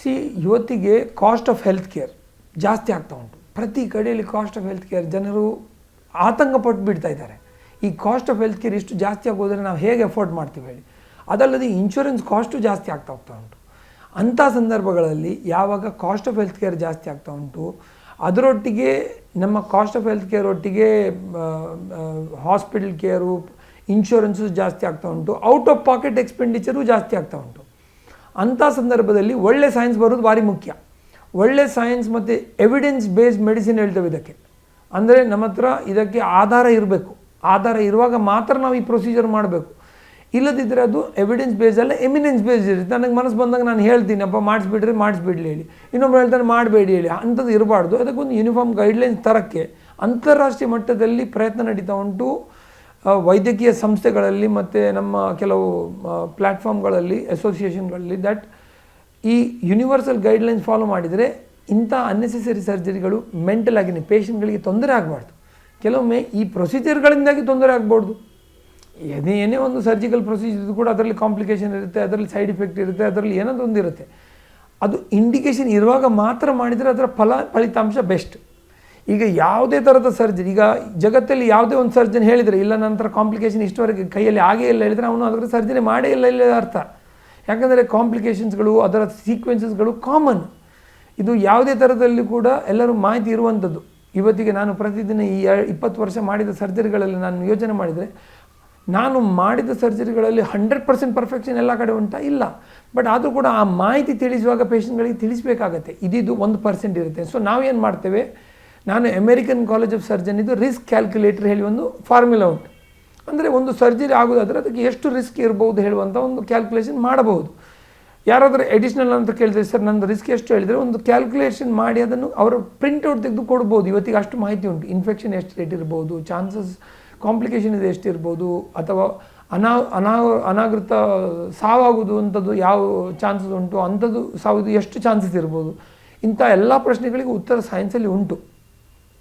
C ಇವತ್ತಿಗೆ cost of health care ಜಾಸ್ತಿ ಆಗ್ತಾ ಉಂಟು. ಪ್ರತಿ ಕಡೆಯಲ್ಲಿ ಕಾಸ್ಟ್ ಆಫ್ ಹೆಲ್ತ್ ಕೇರ್ ಜನರು ಆತಂಕ ಪಟ್ಟು ಬಿಡ್ತಾ ಇದ್ದಾರೆ. ಈ ಕಾಸ್ಟ್ ಆಫ್ ಹೆಲ್ತ್ ಕೇರ್ ಇಷ್ಟು ಜಾಸ್ತಿ ಆಗೋದ್ರೆ ನಾವು ಹೇಗೆ ಅಫೋರ್ಡ್ ಮಾಡ್ತೀವಿ ಹೇಳಿ. ಅದಲ್ಲದೆ ಇನ್ಶೂರೆನ್ಸ್ ಕಾಸ್ಟು ಜಾಸ್ತಿ ಆಗ್ತಾ ಹೋಗ್ತಾ ಉಂಟು. ಅಂಥ ಸಂದರ್ಭಗಳಲ್ಲಿ ಯಾವಾಗ ಕಾಸ್ಟ್ ಆಫ್ ಹೆಲ್ತ್ ಕೇರ್ ಜಾಸ್ತಿ ಆಗ್ತಾ ಉಂಟು, ಅದರೊಟ್ಟಿಗೆ ನಮ್ಮ ಕಾಸ್ಟ್ ಆಫ್ ಹೆಲ್ತ್ ಕೇರ್ ಒಟ್ಟಿಗೆ ಹಾಸ್ಪಿಟಲ್ ಕೇರು ಇನ್ಶೂರೆನ್ಸು ಜಾಸ್ತಿ ಆಗ್ತಾ ಉಂಟು ಔಟ್ ಆಫ್ ಪಾಕೆಟ್ ಎಕ್ಸ್ಪೆಂಡಿಚರು ಜಾಸ್ತಿ ಆಗ್ತಾ ಉಂಟು. ಅಂಥ ಸಂದರ್ಭದಲ್ಲಿ ಒಳ್ಳೆ ಸೈನ್ಸ್ ಬರೋದು ಭಾರಿ ಮುಖ್ಯ. ಒಳ್ಳೆ ಸೈನ್ಸ್ ಮತ್ತು ಎವಿಡೆನ್ಸ್ ಬೇಸ್ಡ್ ಮೆಡಿಸಿನ್ ಹೇಳ್ತೇವೆ ಇದಕ್ಕೆ. ಅಂದರೆ ನಮ್ಮ ಹತ್ರ ಇದಕ್ಕೆ ಆಧಾರ ಇರಬೇಕು. ಆಧಾರ ಇರುವಾಗ ಮಾತ್ರ ನಾವು ಈ ಪ್ರೊಸೀಜರ್ ಮಾಡಬೇಕು. ಇಲ್ಲದಿದ್ದರೆ ಅದು ಎವಿಡೆನ್ಸ್ ಬೇಸ್ ಅಲ್ಲ ಎಮಿನೆನ್ಸ್ ಬೇಸ್ ಇರುತ್ತೆ. ನನಗೆ ಮನಸ್ಸು ಬಂದಾಗ ನಾನು ಹೇಳ್ತೀನಿ, ಅಪ್ಪ ಮಾಡಿಸ್ಬಿಡ್ರಿ, ಮಾಡಿಸ್ಬಿಡ್ಲಿ ಹೇಳಿ. ಇನ್ನೊಬ್ರು ಹೇಳ್ತಾನೆ ಮಾಡಬೇಡಿ ಹೇಳಿ. ಅಂಥದ್ದು ಇರಬಾರ್ದು. ಅದಕ್ಕೊಂದು ಯೂನಿಫಾರ್ಮ್ ಗೈಡ್ಲೈನ್ಸ್ ತರಕ್ಕೆ ಅಂತಾರಾಷ್ಟ್ರೀಯ ಮಟ್ಟದಲ್ಲಿ ಪ್ರಯತ್ನ ನಡೀತಾ ಉಂಟು. ವೈದ್ಯಕೀಯ ಸಂಸ್ಥೆಗಳಲ್ಲಿ ಮತ್ತು ನಮ್ಮ ಕೆಲವು ಪ್ಲ್ಯಾಟ್ಫಾರ್ಮ್ಗಳಲ್ಲಿ ಅಸೋಸಿಯೇಷನ್ಗಳಲ್ಲಿ ದಟ್ ಈ ಯೂನಿವರ್ಸಲ್ ಗೈಡ್ಲೈನ್ಸ್ ಫಾಲೋ ಮಾಡಿದರೆ ಇಂಥ ಅನ್ನೆಸೆಸರಿ ಸರ್ಜರಿಗಳು ಮೆಂಟಲ್ ಆಗಿನೇ ಪೇಷಂಟ್ಗಳಿಗೆ ತೊಂದರೆ ಆಗಬಾರ್ದು. ಕೆಲವೊಮ್ಮೆ ಈ ಪ್ರೊಸೀಜರ್ಗಳಿಂದಾಗಿ ತೊಂದರೆ ಆಗ್ಬಾರ್ದು. ಏನೇ ಏನೇ ಒಂದು ಸರ್ಜಿಕಲ್ ಪ್ರೊಸೀಜರ್ ಕೂಡ ಅದರಲ್ಲಿ ಕಾಂಪ್ಲಿಕೇಶನ್ ಇರುತ್ತೆ, ಅದರಲ್ಲಿ ಸೈಡ್ ಇಫೆಕ್ಟ್ ಇರುತ್ತೆ, ಅದರಲ್ಲಿ ಏನಾದರೂ ಒಂದು ಇರುತ್ತೆ. ಅದು ಇಂಡಿಕೇಶನ್ ಇರುವಾಗ ಮಾತ್ರ ಮಾಡಿದರೆ ಅದರ ಫಲ, ಫಲಿತಾಂಶ ಬೆಸ್ಟ್ ಈಗ ಯಾವುದೇ ಥರದ ಸರ್ಜರಿ ಈಗ ಜಗತ್ತಲ್ಲಿ ಯಾವುದೇ ಒಂದು ಸರ್ಜನ್ ಹೇಳಿದರೆ, ಇಲ್ಲ ನಂತರ ಕಾಂಪ್ಲಿಕೇಶನ್ ಇಷ್ಟವರೆಗೆ ಕೈಯಲ್ಲಿ ಆಗೇ ಇಲ್ಲ ಹೇಳಿದರೆ ಅವನು ಅದರ ಸರ್ಜರಿ ಮಾಡೇ ಇಲ್ಲ ಇಲ್ಲ ಅರ್ಥ. ಯಾಕಂದರೆ ಕಾಂಪ್ಲಿಕೇಶನ್ಸ್ಗಳು ಅದರ ಸೀಕ್ವೆನ್ಸಸ್ಗಳು ಕಾಮನ್ ಇದು ಯಾವುದೇ ಥರದಲ್ಲಿ ಕೂಡ ಎಲ್ಲರೂ ಮಾಹಿತಿ ಇರುವಂಥದ್ದು ಇವತ್ತಿಗೆ ನಾನು ಪ್ರತಿದಿನ ಈ ಇಪ್ಪತ್ತು ವರ್ಷ ಮಾಡಿದ ಸರ್ಜರಿಗಳಲ್ಲಿ ನಾನು ಯೋಚನೆ ಮಾಡಿದರೆ, ನಾನು ಮಾಡಿದ ಸರ್ಜರಿಗಳಲ್ಲಿ ಹಂಡ್ರೆಡ್ ಪರ್ಸೆಂಟ್ ಪರ್ಫೆಕ್ಷನ್ ಎಲ್ಲ ಕಡೆ ಉಂಟಾ? ಇಲ್ಲ. ಬಟ್ ಆದರೂ ಕೂಡ ಆ ಮಾಹಿತಿ ತಿಳಿಸುವಾಗ ಪೇಷಂಟ್ಗಳಿಗೆ ತಿಳಿಸಬೇಕಾಗತ್ತೆ. ಇದಿದು ಒಂದು ಪರ್ಸೆಂಟ್ ಇರುತ್ತೆ. ಸೊ ನಾವೇನು ಮಾಡ್ತೇವೆ? ನಾನು ಅಮೆರಿಕನ್ ಕಾಲೇಜ್ ಆಫ್ ಸರ್ಜನ್ ಇದು ರಿಸ್ಕ್ ಕ್ಯಾಲ್ಕುಲೇಟರ್ ಹೇಳಿ ಒಂದು ಫಾರ್ಮುಲಾ ಉಂಟು. ಅಂದರೆ ಒಂದು ಸರ್ಜರಿ ಆಗೋದಾದರೆ ಅದಕ್ಕೆ ಎಷ್ಟು ರಿಸ್ಕ್ ಇರ್ಬೋದು ಹೇಳುವಂಥ ಒಂದು ಕ್ಯಾಲ್ಕುಲೇಷನ್ ಮಾಡಬಹುದು. ಯಾರಾದರೂ ಎಡಿಷ್ನಲ್ ಅಂತ ಕೇಳಿದ್ರೆ, ಸರ್, ನಂದು ರಿಸ್ಕ್ ಎಷ್ಟು? ಹೇಳಿದರೆ ಒಂದು ಕ್ಯಾಲ್ಕುಲೇಷನ್ ಮಾಡಿ ಅದನ್ನು ಅವರ ಪ್ರಿಂಟ್ಔಟ್ ತೆಗೆದು ಕೊಡ್ಬೋದು. ಇವತ್ತಿಗೆ ಅಷ್ಟು ಮಾಹಿತಿ ಉಂಟು. ಇನ್ಫೆಕ್ಷನ್ ಎಷ್ಟು ರೇಟ್ ಇರ್ಬೋದು ಚಾನ್ಸಸ್ ಕಾಂಪ್ಲಿಕೇಶನ್ ಇದು ಎಷ್ಟಿರ್ಬೋದು ಅಥವಾ ಅನಾ ಅನಾ, ಅನಾಗೃತ ಸಾವಾಗುವುದು ಅಂಥದ್ದು ಯಾವ ಚಾನ್ಸಸ್ ಉಂಟು, ಅಂಥದ್ದು ಸಾವುದು ಎಷ್ಟು ಚಾನ್ಸಸ್ ಇರ್ಬೋದು, ಇಂಥ ಎಲ್ಲ ಪ್ರಶ್ನೆಗಳಿಗೆ ಉತ್ತರ ಸೈನ್ಸಲ್ಲಿ ಉಂಟು.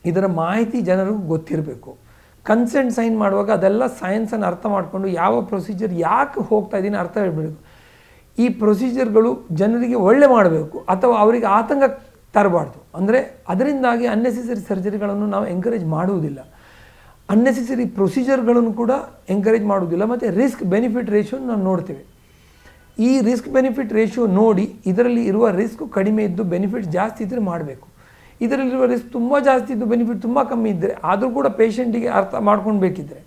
ಇದರ ಮಾಹಿತಿ ಜನರಿಗೂ ಗೊತ್ತಿರಬೇಕು. ಕನ್ಸೆಂಟ್ ಸೈನ್ ಮಾಡುವಾಗ ಅದೆಲ್ಲ ಸೈನ್ಸನ್ನು ಅರ್ಥ ಮಾಡಿಕೊಂಡು ಯಾವ ಪ್ರೊಸೀಜರ್ ಯಾಕೆ ಹೋಗ್ತಾ ಇದ್ದೀನಿ ಅರ್ಥ ಹೇಳ್ಬಿಡಬೇಕು ಈ ಪ್ರೊಸೀಜರ್ಗಳು ಜನರಿಗೆ ಒಳ್ಳೆ ಮಾಡಬೇಕು ಅಥವಾ ಅವರಿಗೆ ಆತಂಕ ತರಬಾರ್ದು. ಅಂದರೆ ಅದರಿಂದಾಗಿ ಅನ್ನೆಸೆಸರಿ ಸರ್ಜರಿಗಳನ್ನು ನಾವು ಎಂಕರೇಜ್ ಮಾಡುವುದಿಲ್ಲ. ಅನ್ನೆಸೆಸರಿ ಪ್ರೊಸೀಜರ್ಗಳನ್ನು ಕೂಡ ಎಂಕರೇಜ್ ಮಾಡುವುದಿಲ್ಲ. ಮತ್ತು ರಿಸ್ಕ್ ಬೆನಿಫಿಟ್ ರೇಷಿಯೋ ನಾವು ನೋಡ್ತೇವೆ. ಈ ರಿಸ್ಕ್ ಬೆನಿಫಿಟ್ ರೇಷಿಯೋ ನೋಡಿ ಇದರಲ್ಲಿ ಇರುವ ರಿಸ್ಕ್ ಕಡಿಮೆ ಇದ್ದು ಬೆನಿಫಿಟ್ ಜಾಸ್ತಿ ಇದ್ದರೆ ಮಾಡಬೇಕು. ಇದರಲ್ಲಿರುವ ರಿಸ್ಕ್ ತುಂಬ ಜಾಸ್ತಿ ಇದ್ದು ಬೆನಿಫಿಟ್ ತುಂಬ ಕಮ್ಮಿ ಇದ್ದರೆ ಆದರೂ ಕೂಡ ಪೇಷಂಟಿಗೆ ಅರ್ಥ ಮಾಡ್ಕೊಂಡು ಬೇಕಿದ್ದರೆ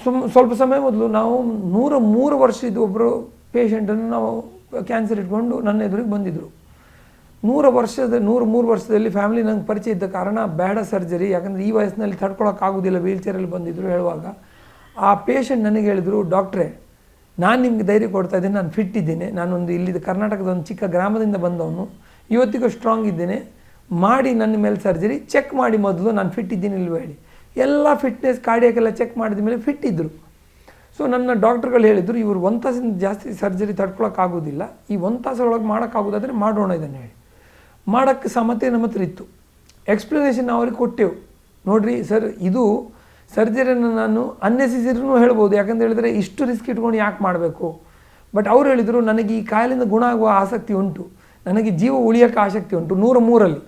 ಸುಮ್, ಸ್ವಲ್ಪ ಸಮಯ ಮೊದಲು ನಾವು ನೂರ ಮೂರು ವರ್ಷದ ಒಬ್ಬರು ಪೇಷಂಟನ್ನು ನಾವು ಕ್ಯಾನ್ಸರ್ ಇಟ್ಕೊಂಡು ನನ್ನ ಎದುರಿಗೆ ಬಂದಿದ್ದರು ನೂರ ವರ್ಷದ, ನೂರು ಮೂರು ವರ್ಷದಲ್ಲಿ ಫ್ಯಾಮಿಲಿ ನಂಗೆ ಪರಿಚಯ ಇದ್ದ ಕಾರಣ ಬೇಡ ಸರ್ಜರಿ ಯಾಕಂದರೆ ಈ ವಯಸ್ಸಿನಲ್ಲಿ ತಡ್ಕೊಳೋಕ್ಕಾಗೋದಿಲ್ಲ ವೀಲ್ ಚೇರಲ್ಲಿ ಬಂದಿದ್ದರು ಹೇಳುವಾಗ. ಆ ಪೇಷಂಟ್ ನನಗೆ ಹೇಳಿದರು, ಡಾಕ್ಟ್ರೇ, ನಾನು ನಿಮಗೆ ಧೈರ್ಯ ಕೊಡ್ತಾ ಇದ್ದೀನಿ, ನಾನು ಫಿಟ್ ಇದ್ದೀನಿ. ನಾನೊಂದು ಇಲ್ಲಿದ್ದ ಕರ್ನಾಟಕದ ಒಂದು ಚಿಕ್ಕ ಗ್ರಾಮದಿಂದ ಬಂದವನು. ಇವತ್ತಿಗೂ ಸ್ಟ್ರಾಂಗ್ ಇದ್ದೇನೆ. ಮಾಡಿ ನನ್ನ ಮೇಲೆ ಸರ್ಜರಿ ಚೆಕ್ ಮಾಡಿ ಮೊದಲು ನಾನು ಫಿಟ್ ಇದ್ದೀನಿ ಹೇಳಿ. ಎಲ್ಲ ಫಿಟ್ನೆಸ್ ಕಾರ್ಡಿಯಾಕೆಲ್ಲ ಚೆಕ್ ಮಾಡಿದ ಮೇಲೆ ಫಿಟ್ ಇದ್ದರು ಸೊ ನನ್ನ ಡಾಕ್ಟರ್ಗಳು ಹೇಳಿದರು, ಇವರು ಒಂದು ತಾಸಿಂದ ಜಾಸ್ತಿ ಸರ್ಜರಿ ತಡ್ಕೊಳಕ್ಕಾಗೋದಿಲ್ಲ ಈ ಒಂದು ತಾಸೊಳಗೆ ಮಾಡೋಕ್ಕಾಗೋದಾದರೆ ಮಾಡೋಣ ಇದನ್ನು ಹೇಳಿ. ಮಾಡೋಕ್ಕೆ ಸಮತೆ ನಮ್ಮ ಹತ್ರ ಇತ್ತು. ಎಕ್ಸ್ಪ್ಲನೇಷನ್ ಅವ್ರಿಗೆ ಕೊಟ್ಟೆವು. ನೋಡಿರಿ, ಸರ್, ಇದು ಸರ್ಜರಿಯನ್ನು ನಾನು ಅನ್ನೆಸೆಸರಿನೂ ಹೇಳ್ಬೋದು. ಯಾಕಂತ ಹೇಳಿದರೆ ಇಷ್ಟು ರಿಸ್ಕ್ ಇಟ್ಕೊಂಡು ಯಾಕೆ ಮಾಡಬೇಕು? ಬಟ್ ಅವ್ರು ಹೇಳಿದರು, ನನಗೆ ಈ ಕಾಯಿಲಿಂದ ಗುಣ ಆಗುವ ಆಸಕ್ತಿ ಉಂಟು. ನನಗೆ ಜೀವ ಉಳಿಯೋಕ್ಕೆ ಆಸಕ್ತಿ ಉಂಟು. ನೂರ ಮೂರಲ್ಲಿ.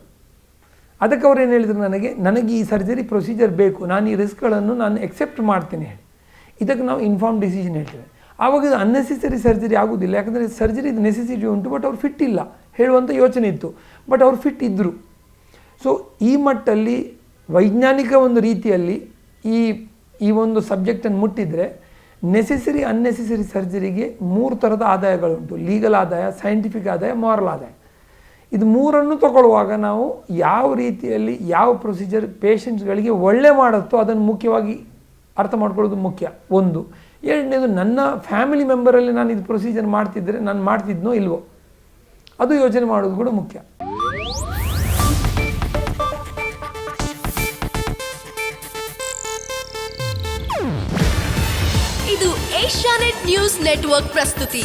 ಅದಕ್ಕೆ ಅವ್ರು ಏನು ಹೇಳಿದರು ನನಗೆ ನನಗೆ ಈ ಸರ್ಜರಿ ಪ್ರೊಸೀಜರ್ ಬೇಕು. ನಾನು ಈ ರಿಸ್ಕ್ಗಳನ್ನು ನಾನು ಎಕ್ಸೆಪ್ಟ್ ಮಾಡ್ತೀನಿ ಹೇಳಿ. ಇದಕ್ಕೆ ನಾವು ಇನ್ಫಾರ್ಮ್ ಡಿಸಿಷನ್ ಹೇಳ್ತೇವೆ. ಆವಾಗ ಇದು ಅನ್ನೆಸೆಸರಿ ಸರ್ಜರಿ ಆಗೋದಿಲ್ಲ. ಯಾಕಂದರೆ ಸರ್ಜರಿ ಇದು ನೆಸೆಸಿಟಿ ಉಂಟು ಬಟ್ ಅವ್ರು ಫಿಟ್ ಇಲ್ಲ. ಹೇಳುವಂಥ ಯೋಚನೆ ಇತ್ತು. ಬಟ್ ಅವ್ರು ಫಿಟ್ ಇದ್ದರು ಸೊ ಈ ಮಟ್ಟಲ್ಲಿ ವೈಜ್ಞಾನಿಕ ಒಂದು ರೀತಿಯಲ್ಲಿ ಈ ಈ ಒಂದು ಸಬ್ಜೆಕ್ಟನ್ನು ಮುಟ್ಟಿದರೆ ನೆಸೆಸರಿ ಅನ್ನೆಸೆಸರಿ ಸರ್ಜರಿಗೆ ಮೂರು ಥರದ ಆದಾಯಗಳುಂಟು. ಲೀಗಲ್ ಆದಾಯ ಸೈಂಟಿಫಿಕ್ ಆದಾಯ ಮಾರಲ್ ಆದಾಯ. ಇದು ಮೂರನ್ನು ತಗೊಳ್ಳುವಾಗ ನಾವು ಯಾವ ರೀತಿಯಲ್ಲಿ ಯಾವ ಪ್ರೊಸೀಜರ್ ಪೇಷಂಟ್ಸ್ಗಳಿಗೆ ಒಳ್ಳೆ ಮಾಡುತ್ತೋ ಅದನ್ನು ಮುಖ್ಯವಾಗಿ ಅರ್ಥ ಮಾಡ್ಕೊಳ್ಳೋದು ಮುಖ್ಯ. ಒಂದು, ಎರಡನೇದು ನನ್ನ ಫ್ಯಾಮಿಲಿ ಮೆಂಬರಲ್ಲಿ ನಾನು ಇದು ಪ್ರೊಸೀಜರ್ ಮಾಡ್ತಿದ್ದರೆ ನಾನು ಮಾಡ್ತಿದ್ನೋ ಇಲ್ವೋ, ಅದು ಯೋಚನೆ ಮಾಡೋದು ಕೂಡ ಮುಖ್ಯ. ಇದು ಏಷ್ಯಾನೆಟ್ ನ್ಯೂಸ್ ನೆಟ್ವರ್ಕ್ ಪ್ರಸ್ತುತಿ.